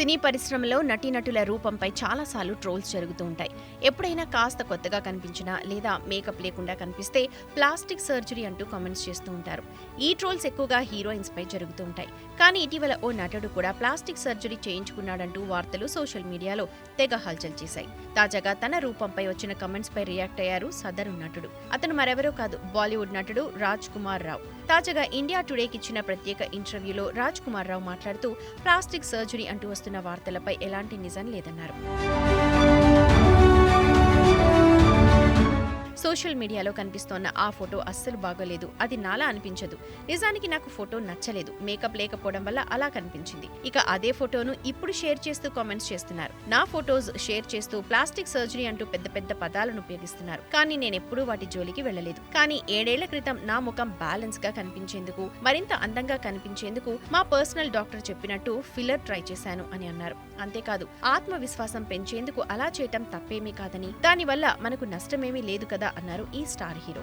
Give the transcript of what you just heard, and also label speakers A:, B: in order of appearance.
A: సినీ పరిశ్రమలో నటీనటుల రూపంపై చాలాసార్లు ట్రోల్స్ జరుగుతూ ఉంటాయి. ఎప్పుడైనా కాస్త కొత్తగా కనిపించినా లేదా మేకప్ లేకుండా కనిపిస్తే ప్లాస్టిక్ సర్జరీ అంటూ కామెంట్స్ చేస్తూ ఉంటారు. ఈ ట్రోల్స్ ఎక్కువగా హీరోయిన్స్ పై జరుగుతూ ఉంటాయి. కానీ ఇటీవల ఓ నటుడు కూడా ప్లాస్టిక్ సర్జరీ చేయించుకున్నాడంటూ వార్తలు సోషల్ మీడియాలో తెగ హల్చల్ చేశాయి. తాజాగా తన రూపంపై వచ్చిన కమెంట్స్ పై రియాక్ట్ అయ్యారు సదరు నటుడు. అతను మరెవరో కాదు బాలీవుడ్ నటుడు రాజ్ కుమార్ రావు. తాజాగా ఇండియా టుడేకి ఇచ్చిన ప్రత్యేక ఇంటర్వ్యూలో రాజ్ కుమార్ రావు మాట్లాడుతూ ప్లాస్టిక్ సర్జరీ అంటూ వస్తున్న వార్తలపై ఎలాంటి నిజం లేదన్నారు. సోషల్ మీడియాలో కనిపిస్తోన్న ఆ ఫోటో అస్సలు బాగోలేదు. అది నాలా అనిపించదు. నిజానికి నాకు ఫోటో నచ్చలేదు. మేకప్ లేకపోవడం వల్ల అలా కనిపించింది. ఇక అదే ఫోటోను ఇప్పుడు షేర్ చేస్తూ కామెంట్స్ చేస్తున్నారు. నా ఫోటోస్ షేర్ చేస్తూ ప్లాస్టిక్ సర్జరీ అంటూ పెద్ద పెద్ద పదాలను ఉపయోగిస్తున్నారు. కానీ నేను ఎప్పుడూ వాటి జోలికి వెళ్ళలేదు. కానీ ఏడేళ్ళ క్రితం నా ముఖం బ్యాలెన్స్గా కనిపించేందుకు మరింత అందంగా కనిపించేందుకు మా పర్సనల్ డాక్టర్ చెప్పినట్టు ఫిల్లర్ ట్రై చేశాను అని అన్నారు. అంతేకాదు ఆత్మవిశ్వాసం పెంచేందుకు అలా చేయటం తప్పేమీ కాదని. దానివల్ల మనకు నష్టమేమీ లేదు కదా అన్నారు ఈ స్టార్ హీరో.